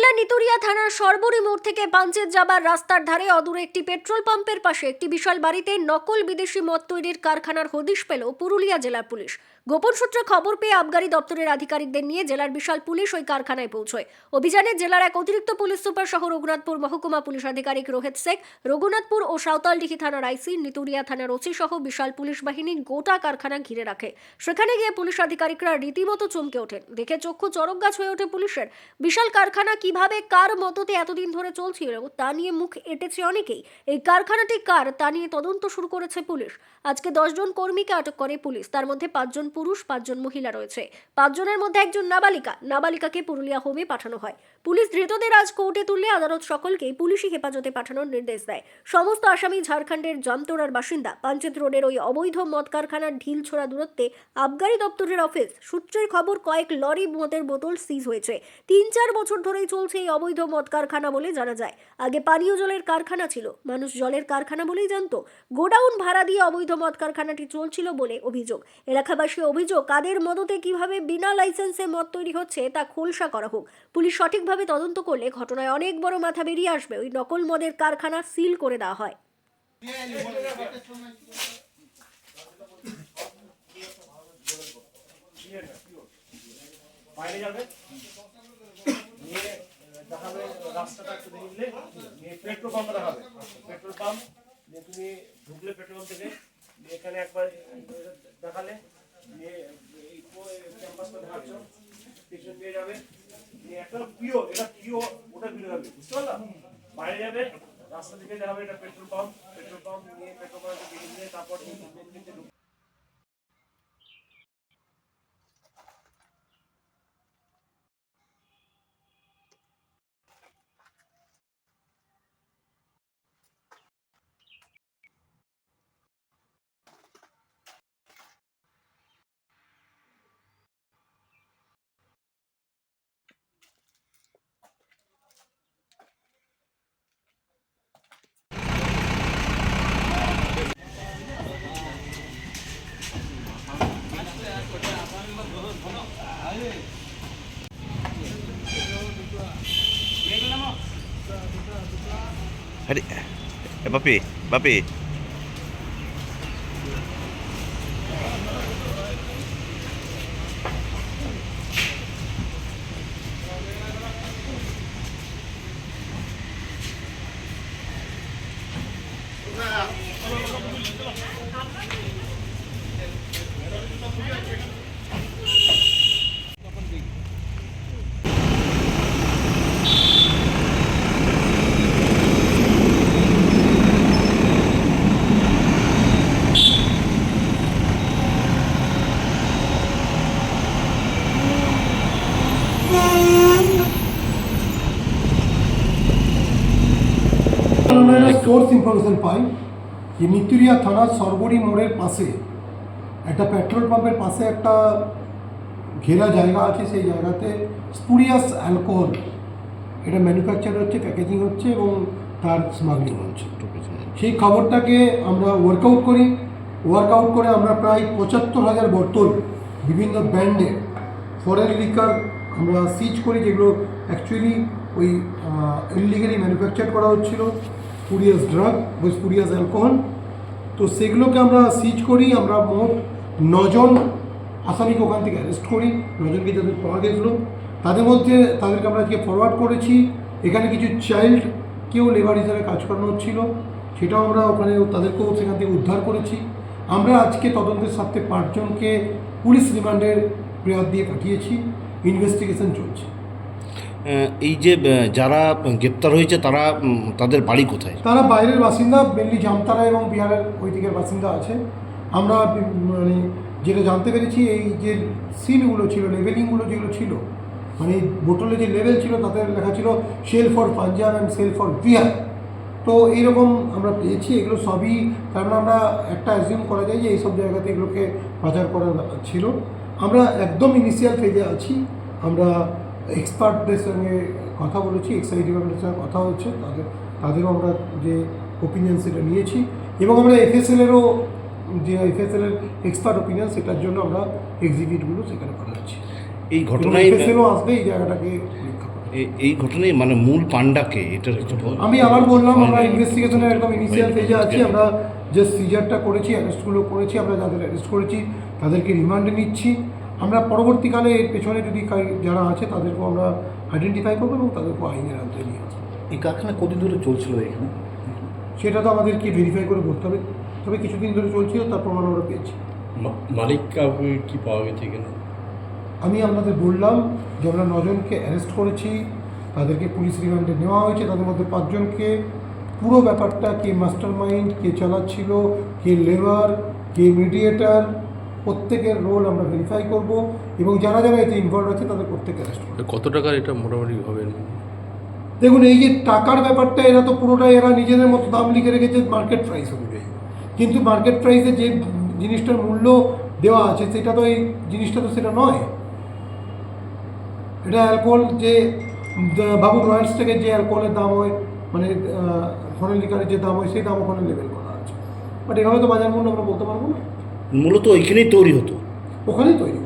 নিতুরিয়া থানার সরবরি মোড় থেকে পাঞ্চেত যাবার রাস্তার ধারে অদূরে একটি পেট্রোল পাম্পের পাশে একটি বিশাল বাড়িতে নকল বিদেশি মদ তৈরির কারখানার হদিশ পেল পুরুলিয়া জেলার পুলিশ। গোপন সূত্রে খবর পেয়ে আবগারি দপ্তরের আধিকারিকদের নিয়ে জেলার বিশাল পুলিশ ওই কারখানায় পৌঁছয়। অভিযানে জেলার এক অতিরিক্ত পুলিশ সুপার সহ রঘুনাথপুর মহকুমা পুলিশ আধিকারিক রোহিত শেখ, রঘুনাথপুর ও সাঁওতালডিহি থানার আইসি নিতুরিয়া থানার ওসি সহ বিশাল পুলিশ বাহিনী গোটা কারখানা ঘিরে রাখে। সেখানে গিয়ে পুলিশ আধিকারিকরা রীতিমতো চমকে ওঠেন। দেখে চক্ষু চরক গাছ হয়ে ওঠে পুলিশের। বিশাল কারখানা কীভাবে কার মততে এতদিন ধরে চলছিল তা নিয়ে মুখ এঁটেছে অনেকেই। এই কারখানাটি কার, তা নিয়ে তদন্ত শুরু করেছে পুলিশ। আজকে দশজন কর্মীকে আটক করে পুলিশ। তার মধ্যে পাঁচজন পুরুষ, পাঁচজন মহিলা রয়েছে। পাঁচজনের মধ্যে একজন নাবালিকা। নাবালিকাকে পুরুলিয়া হোমে পাঠানো হয়। পুলিশ ধৃতদের আজ কোর্টে তুললে আদালত সকলকেই পুলিশি হেফাজতে পাঠানোর নির্দেশ দেয়। সমস্ত আসামি ঝাড়খণ্ডের জামতোড়ার বাসিন্দা। পাঞ্চেত রোডের ওই অবৈধ মদ কারখানার ঢিল ছোড়া দূরত্বে আবগারি দপ্তরের অফিস। সূত্রের খবর, কয়েক লরি মদের বোতল সিজ হয়েছে। তিন চার বছর ধরেই চলছে এই অবৈধ মদ কারখানা বলে জানা যায়। আগে পানীয় জলের কারখানা ছিল, মানুষ জলের কারখানা বলেই জানতো। গোডাউন ভাড়া দিয়ে অবৈধ মদ কারখানাটি চলছিল বলে অভিযোগ। এলাকাবাসী অভিযোগ, কাদের মদতে কীভাবে বিনা লাইসেন্সে মদ তৈরি হচ্ছে তা খোলসা করা হোক। পুলিশ সঠিকভাবে তদন্ত করলে ঘটনায় অনেক বড় মাথা বেরিয়ে আসবে। ওই নকল মদের কারখানা সিল করে দেওয়া হয়। বাইরে যাবে নিয়ে দেখাবে নিয়ে পেট্রোল পাম্প দেখাবে পেট্রোল পাম্প নিয়ে তুমি ঢুকলে পেট্রোল পাম্প থেকে এখানে একবার দেখালে, নিয়ে এই ক্যাম্পাসটা দেখাচ্ছ দিয়ে যাবে। নিয়ে একটা পিও এটা পিও ওটা বিলে যাবে বুঝতে পারলাম বাইরে যাবে, রাস্তা থেকে দেখাবে এটা পেট্রোল পাম্প পেট্রোল পাম্প নিয়ে পেট্রোল পাম্পে বেরিয়ে তারপর মেন গেটে ঢুকবে Hadi. Eh, Papi. Papi. আমরা একটা সোর্স ইনফরমেশন পাই যে নিতুরিয়া থানার মোড়ের পাশে। একটা পেট্রোল পাম্পের পাশে একটা ঘেরা জায়গা আছে সেই জায়গাতে স্পুরিয়াস অ্যালকোহল। এটা ম্যানুফ্যাকচার হচ্ছে প্যাকেজিং হচ্ছে এবং তার স্মাগলিং হচ্ছে। সেই খবরটাকে আমরা ওয়ার্কআউট করি। ওয়ার্কআউট করে আমরা প্রায় পঁচাত্তর হাজার বোতল বিভিন্ন ব্র্যান্ডের ফরেন লিকার আমরা সিজ করি যেগুলো অ্যাকচুয়ালি ওই ইলিগালি ম্যানুফ্যাকচার করা হচ্ছিল। স্পুরিয়াস ড্রাগ বা স্পুরিয়াস অ্যালকোহল। তো সেগুলোকে আমরা সিজ করি। আমরা মোট নজন আসামিকে ওখান থেকে অ্যারেস্ট করি নজনকে যাদের পাওয়া গেছিল। তাদের মধ্যে তাদেরকে আমরা আজকে ফরওয়ার্ড করেছি। এখানে কিছু চাইল্ড কেউ লেবার হিসাবে কাজ করানো হচ্ছিল সেটাও আমরা ওখানে তাদেরকেও সেখান থেকে উদ্ধার করেছি। আমরা আজকে তদন্তের স্বার্থে পাঁচজনকে পুলিশ রিমান্ডের প্রেয়ার দিয়ে পাঠিয়েছি। ইনভেস্টিগেশন চলছে। এই যে যারা গ্রেপ্তার হয়েছে তারা তাদের বাড়ি কোথায়? তারা বাইরের বাসিন্দা মেনলি জামতারা এবং বিহারের ওই দিকের বাসিন্দা আছে। আমরা মানে যেটা জানতে পেরেছি, এই যে সিলগুলো ছিল লেভেলিংগুলো যেগুলো ছিল মানে বোতলে যে লেভেল ছিল, তাতে লেখা ছিল sale for Punjab and sale for Bihar. তো এইরকম আমরা পেয়েছি, এগুলো সবই মানে আমরা একটা অ্যাজিউম করা যায় যে এইসব জায়গাতে এগুলোকে করার ব্যাপার ছিল। আমরা একদম ইনিশিয়াল ফেজে আছি, আমরা এক্সপার্টদের সঙ্গে কথা বলেছি এক্সাইজ ডিপার্টমেন্টের সঙ্গে কথা হচ্ছে, তাদের, তাদেরও আমরা যে ওপিনিয়ন সেটা নিয়েছি। এবং আমরা এফএসএলেরও যে এফএসএলের এক্সপার্ট ওপিনিয়ন সেটার জন্য আমরা এক্সিকিউটগুলো সেখানে পাঠাচ্ছি। এই ঘটনায় এফএসএলও আসবে এই জায়গাটাকে এই ঘটনায় মানে মূল পান্ডাকে এটা আমি আবার বললাম আমরা। ইনভেস্টিগেশনের একদম ইনিশিয়াল। ফেজে আছি। আমরা যে সিজারটা করেছি অ্যারেস্টগুলো করেছি আমরা যাদের অ্যারেস্ট করেছি তাদেরকে রিমান্ডে নিচ্ছি। আমরা পরবর্তীকালে এর পেছনে যদি যারা আছে তাদেরকেও আমরা আইডেন্টিফাই করব এবং তাদেরকেও আইনের আওতায় নিয়ে আসব। এই কারখানা কতদিন ধরে চলছিল এখানে? সেটা তো আমাদেরকে ভেরিফাই করে বলতে হবে। তবে কিছুদিন ধরে চলছিল তার প্রমাণ আমরা পেয়েছি। মালিক কাউকে কি পাওয়া গেছে এখানে? আমি আপনাদের বললাম যে আমরা নজনকে অ্যারেস্ট করেছি তাদেরকে পুলিশ রিমান্ডে নেওয়া হয়েছে তাদের মধ্যে পাঁচজনকে। পুরো ব্যাপারটা কে মাস্টার মাইন্ড কে চালাচ্ছিল কে লেবার কে মিডিয়েটার প্রত্যেকের রোল আমরা ভেরিফাই করব এবং যারা যারা এতে ইনভলভ আছে তাদের প্রত্যেকে অ্যারেস্ট করব। কত টাকার এটা মোটামুটি হবে দেখুন এই যে টাকার ব্যাপারটা এরা তো পুরোটাই এরা নিজেদের মতো দাম লিখে রেখেছে মার্কেট প্রাইস অনুযায়ী। কিন্তু মার্কেট প্রাইসে যে জিনিসটার মূল্য দেওয়া আছে সেটা তো এই জিনিসটা তো সেটা নয়। এটা অ্যালকোহল যে বাবুর বাবু রয়্যালস থেকে যে অ্যালকোহলের দাম হয় মানে ফরেন লিকারের যে দাম হয় সেই দাম ওখানে লেভেল করা আছে। বাট এভাবে তো বাজার মূল্য আমরা বলতে পারব না। মূলত ওইখানেই তৈরি হতো। ওখানেই তৈরি